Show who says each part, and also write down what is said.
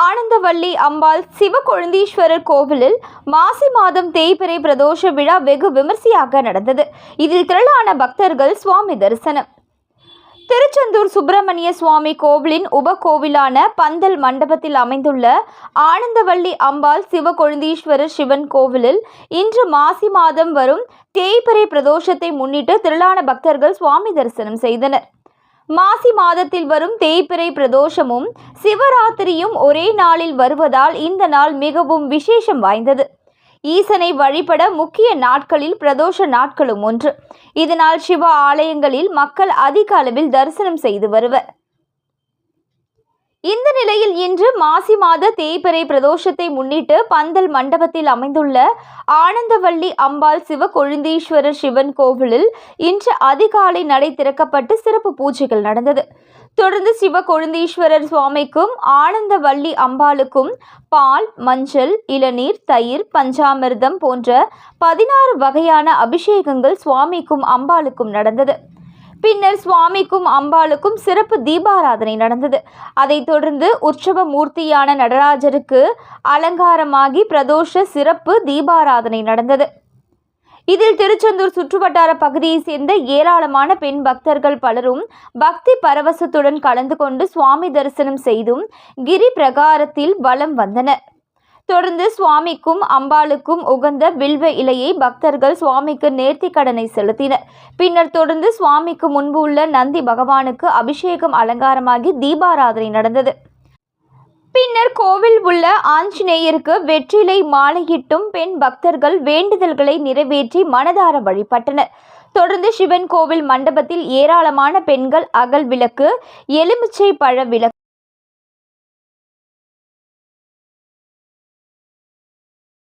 Speaker 1: ஆனந்தவள்ளி அம்பாள் சிவகொழுந்தீஸ்வரர் கோவிலில் மாசி மாதம் தேய்பிறை பிரதோஷ விழா வெகு விமர்சையாக நடந்தது. இதில் திரளான பக்தர்கள் சுவாமி தரிசனம். திருச்செந்தூர் சுப்பிரமணிய சுவாமி கோவிலின் உபகோவிலான பந்தல் மண்டபத்தில் அமைந்துள்ள ஆனந்தவள்ளி அம்பாள் சிவகொழுந்தீஸ்வரர் சிவன் கோவிலில் இன்று மாசி மாதம் வரும் தேய்பிறை பிரதோஷத்தை முன்னிட்டு திரளான பக்தர்கள் சுவாமி தரிசனம் செய்தனர். மாசி மாதத்தில் வரும் தேய்பிறை பிரதோஷமும் சிவராத்திரியும் ஒரே நாளில் வருவதால் இந்த நாள் மிகவும் விசேஷம் வாய்ந்தது. ஈசனை வழிபட முக்கிய நாட்களில் பிரதோஷ நாட்களும் ஒன்று. இதனால் சிவ ஆலயங்களில் மக்கள் அதிக அளவில் தரிசனம் செய்து வருவர். இந்த நிலையில் இன்று மாசி மாத தேய்பிறை பிரதோஷத்தை முன்னிட்டு பந்தல் மண்டபத்தில் அமைந்துள்ள ஆனந்தவள்ளி அம்பாள் சிவகொழுந்தீஸ்வரர் சிவன் கோவிலில் இன்று அதிகாலை நடை திறக்கப்பட்டு சிறப்பு பூஜைகள் நடந்தது. தொடர்ந்து சிவகொழுந்தீஸ்வரர் சுவாமிக்கும் ஆனந்தவள்ளி அம்பாளுக்கும் பால் மஞ்சள் இளநீர் தயிர் பஞ்சாமிர்தம் போன்ற பதினாறு வகையான அபிஷேகங்கள் சுவாமிக்கும் அம்பாளுக்கும் நடந்தது. பின்னர் சுவாமிக்கும் அம்பாளுக்கும் சிறப்பு தீபாராதனை நடந்தது. அதைத் தொடர்ந்து உற்சவ மூர்த்தியான நடராஜருக்கு அலங்காரமாகி பிரதோஷ சிறப்பு தீபாராதனை நடந்தது. இதில் திருச்செந்தூர் சுற்றுவட்டார பகுதியைச் சேர்ந்த ஏராளமான பெண் பக்தர்கள் பலரும் பக்தி பரவசத்துடன் கலந்து கொண்டு சுவாமி தரிசனம் செய்தும் கிரி பிரகாரத்தில் வலம் வந்தனர். தொடர்ந்து சுவாமிக்கும் அம்பாளுக்கும் உகந்த வில்வ இலையை பக்தர்கள் சுவாமிக்கு நேர்த்தி கடனை செலுத்தினர். பின்னர் தொடர்ந்து சுவாமிக்கு முன்பு உள்ள நந்தி பகவானுக்கு அபிஷேகம் அலங்காரமாகி தீபாராதனை நடந்தது. பின்னர் கோவில் உள்ள ஆஞ்சநேயருக்கு வெற்றிலை மாலையிட்டும் பெண் பக்தர்கள் வேண்டுதல்களை நிறைவேற்றி மனதார வழிபட்டனர். தொடர்ந்து சிவன் கோவில் மண்டபத்தில் ஏராளமான பெண்கள் அகல் விளக்கு எலுமிச்சை பழ விளக்கு